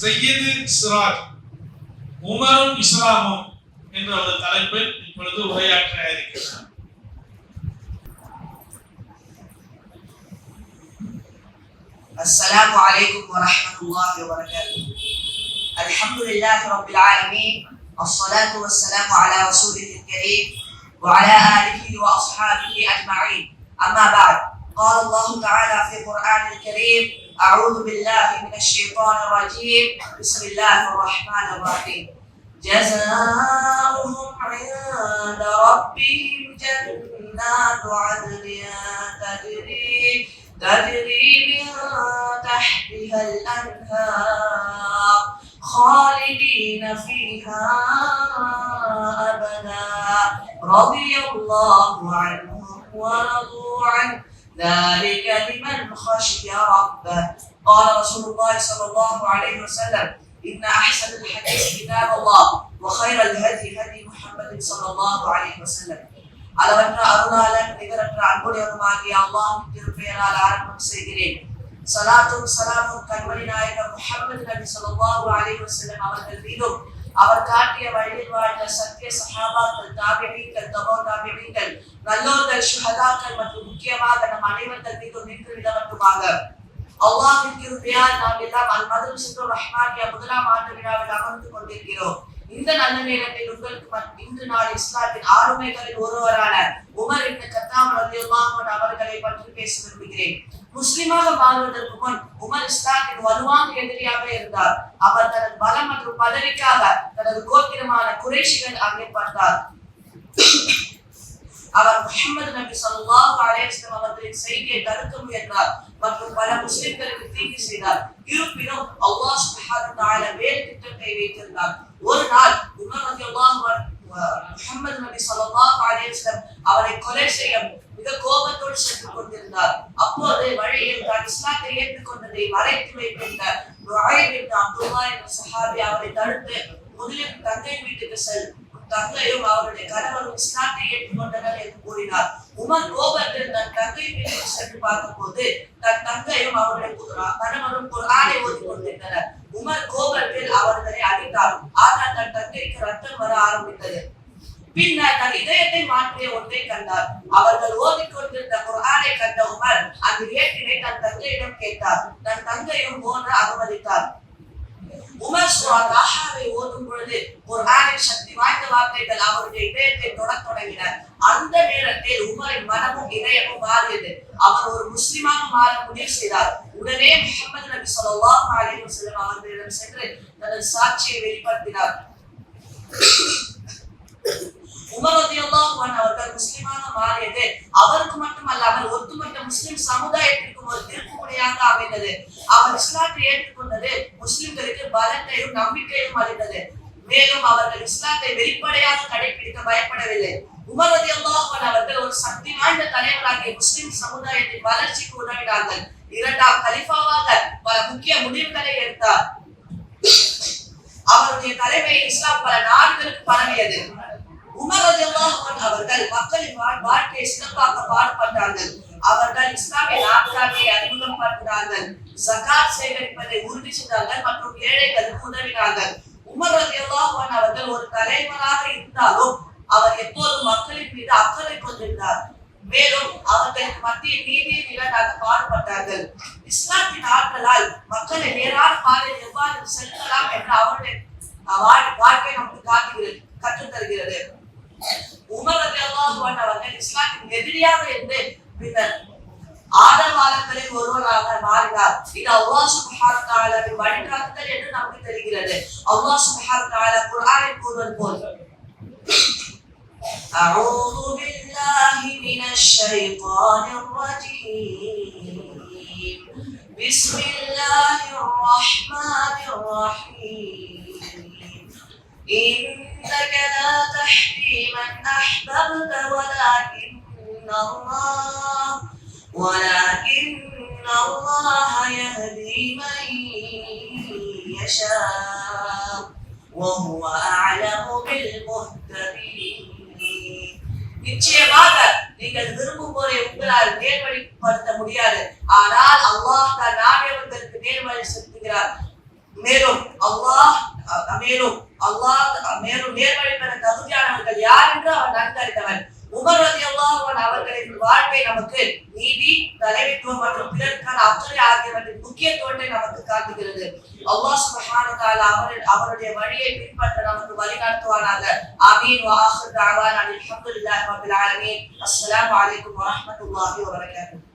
சையது சிராஜ் உமரும் இஸ்லாமும் என்ற ஒரு தலைப்பில் இப்பொழுது உரையாற்ற இருக்கிறார் السلام عليكم ورحمة الله وبركاته الحمد لله رب العالمين الصلاة والسلام على رسوله الكريم وعلى آله وأصحابه أجمعين أما بعد قال الله تعالى في القرآن الكريم أعوذ بالله من الشيطان الرجيم. بسم الله الرحمن الرحيم. جزاؤهم عند ربهم جنات عدن تجري تجري من تحتها الأنهار خالدين فيها أبدا. رضي الله عنهم ورضوا عنه. ذلك لمن خشي ربه قال رسول الله صلى الله عليه وسلم إن أحسن الحديث كتاب الله وخير الهدي هدي محمد صلى الله عليه وسلم அளவற்ற அருளாளன் நிகரற்ற அன்புடையவருமாகிய அல்லாஹின் திருப்பெயரால் ஆரம்பம் செய்கிறேன் சலாத்தும் சலாமும் கண்மணி நாயகர் முஹம்மது நபி ஸல்லல்லாஹு அலைஹி வஸல்லம் அவர்கள் மீதும் அவர் காட்டிய வழியில் வாழ்ந்த சத்திய சஹாபாக்கள் தாபியீன்கள் தபோ தாபியீன்கள் நல்லோர்கள் சுகதாக்கள் மற்றும் முக்கியமாக நம் அனைவர்கள் மீது நின்று விடவட்டுமாக அல்லாஹின் கிருபையால் நாம் எல்லாம் அல் மதரசத்து ரஹ்மானியா முதலாம் ஆண்டு விழாவில் அமர்ந்து கொண்டிருக்கிறோம். இந்த நல்ல நேரத்தில் உங்களுக்கு இன்று நாள் இஸ்லாத்தின் ஆளுமைகளில் ஒருவரான உமர் இந்த கத்தாம் ரலியல்லாஹு அவர்களை பற்றி பேச விரும்புகிறேன். முஸ்லிமாக மாறுவதற்கு முன் உமர் இஸ்லாத்தின் வலுவான எதிரியாக இருந்தார். அவர் தனது பலம் மற்றும் பதவிக்காக தனது கோத்திரமான குறைஷிகள் அங்கே பார்த்தார் அவர் முஹம்மது நபி ஸல்லல்லாஹு அலேஸ்லம் அவர்களின் செய்தியை தடுக்க முயன்றார் மற்றும் பல முஸ்லிம்களுக்கு தீங்கு செய்தார். இருப்பினும் அல்லாஹ் சுபஹானு தஆலா வேறு திட்டத்தை வைத்திருந்தார். ஒரு நாள் உமர் ரலியல்லாஹு முகமது நபி ஸல்லல்லாஹு அலேஸ்லம் அவரை கொலை செய்ய மிக கோபத்தோடு சென்று கொண்டிருந்தார். அப்போது வழியில் தான் இஸ்லாத்தை ஏற்றுக்கொண்டதை மறைத்து வைத்திருந்த நுழைப் இப்னு என்ற சஹாபி அவரை தடுத்து முதலில் தங்கை வீட்டுக்கு செல் தங்கையும் அவருடைய கணவரும் இஸ்லாத்தை ஏற்றுக்கொண்டனர் என்று கூறினார். உமர் கோபத்தில் தன் தங்கை வீட்டுக்கு சென்று பார்த்தபோது தன் தங்கையும் அவருடைய கணவரும் குரானை ஓதிக் கொண்டிருந்தனர். உமர் கோபத்தில் அவர்களை அடித்தார். ஆனால் தன் தங்கைக்கு ரத்தம் வர ஆரம்பித்தது. பின்னர் தன் இதயத்தை மாற்றிய ஒன்றை கண்டார். அவர்கள் ஓதிக்கொண்டிருந்த குரானை கண்ட உமர் அந்த ஏட்டினை தன் தங்கையிடம் கேட்டார். தன் தங்கையும் போன அனுமதித்தார் உமர் தாஹாவை ஓதும் பொழுது குர்ஆனின் சக்தி வாய்ந்த வார்த்தைகள் அவருடைய இதயத்தை தொடத் தொடங்கினார் அந்த நேரத்தில் உமரின் மனமும் இதயமும் மாறியது அவர் ஒரு முஸ்லிமாக மாற முடிவு செய்தார் உடனே முகமது நபி ஸல்லல்லாஹு அலைஹி வஸல்லம் அவர்களிடம் சென்று தனது சாட்சியை வெளிப்படுத்தினார் உமர் அவர்கள் முஸ்லிமாக மாறியது அவருக்கு மட்டுமல்லாமல் ஒட்டுமொத்த முஸ்லிம் சமுதாயத்திற்கும் ஒரு திருப்புமுனையாக அமைந்தது. அவர் இஸ்லாத்தை ஏற்றுக்கொண்டது முஸ்லிம்களுக்கு பலத்தையும் நம்பிக்கையும் அளித்தது. மேலும் அவர்கள் இஸ்லாத்தை வெளிப்படையாக கடைபிடிக்க பயப்படவில்லை. உமரதி அல்லாஹன் அவர்கள் ஒரு சக்தி வாய்ந்த தலைவராகிய முஸ்லிம் சமுதாயத்தின் வளர்ச்சிக்கு உதவினார்கள். இரண்டாம் கலிஃபாவாக பல முக்கிய முடிவுகளை எடுத்தார். அவருடைய தலைமை இஸ்லாம் பல நாடுகளுக்கு பரவியது. உமரது ரலியல்லாஹு அவர்கள் மக்களின் வாழ்க்கையை சிறப்பாக பாடுபட்டார்கள். அவர்கள் இஸ்லாமிய நாட்காட்டியை அறிமுகப்படுத்தினார்கள் ஜகாத் சேகரிப்பதை உறுதி செய்தார்கள் மற்றும் ஏழைகளுக்கு உதவினார்கள். உமர் ரலியல்லாஹு அவர்கள் ஒரு தலைவராக இருந்தாலும் அவர் எப்போதும் மக்களின் மீது அக்கறை கொண்டிருந்தார். மேலும் அவர்களுக்கு மத்திய நீதியை நிலைநாட்ட பாடுபட்டார்கள் இஸ்லாத்தின் ஆற்றலால் மக்களை நேரான பாதையில் எவ்வாறு செலுத்தலாம் என்று அவருடைய வாழ்க்கை நமக்கு காட்டுகிறது கற்றுத் தருகிறது. உமர் ரலியல்லாஹு அன்ஹு அவர்கள் இஸ்லாத்தின் எதிரியாக இருந்து பின்னர் ஆதரவாளர்களில் ஒருவராக மாறினார் இது அல்லாஹ் சுப்ஹானஹு வ தஆலாவின் வழிகாட்டுதல் என்று நமக்கு தெரிகிறது அல்லாஹ் சுப்ஹானஹு வ தஆலா குர்ஆனில் கூறுவது போல் أعوذ بالله من الشيطان الرجيم بسم الله الرحمن الرحيم إنك لا تهدي من أحببت ولكن الله ولكن الله يهدي من يشاء وهو أعلم بالمهتدين நிச்சயமாக நீங்கள் விரும்புவோரை உங்களால் நேர்வழிப்படுத்த முடியாது ஆனால் அல்லாஹ் தான் நாடியவர்களுக்கு நேர்வழி செலுத்துகிறார் மேலும் அல்லாஹ் அஹ், மேலும் அல்லாஹ் அஹ், மேலும் நேர்வழி பெற தகுதியானவர்கள் யார் என்று அவர் நன்கு அறிந்தவன் உமர் ரலியல்லாஹு சீமாவன் அவர்களின் வாழ்வை நமக்கு நீதி தலைமைத்துவம் மற்றும் பிறருக்கான அக்கறை ஆகியவற்றின் முக்கியத்துவத்தை நமக்கு காட்டுகிறது. அல்லாஹ் சுபஹானதால அவர் அவருடைய வழியை பின்பற்ற நமக்கு வழிகாட்டுவானாக ஆமீன். வாஹர் தாவான் அலி அஹமதுல்லாஹ் ரபில் ஆலமீன். அஸ்ஸலாமு அலைக்கும்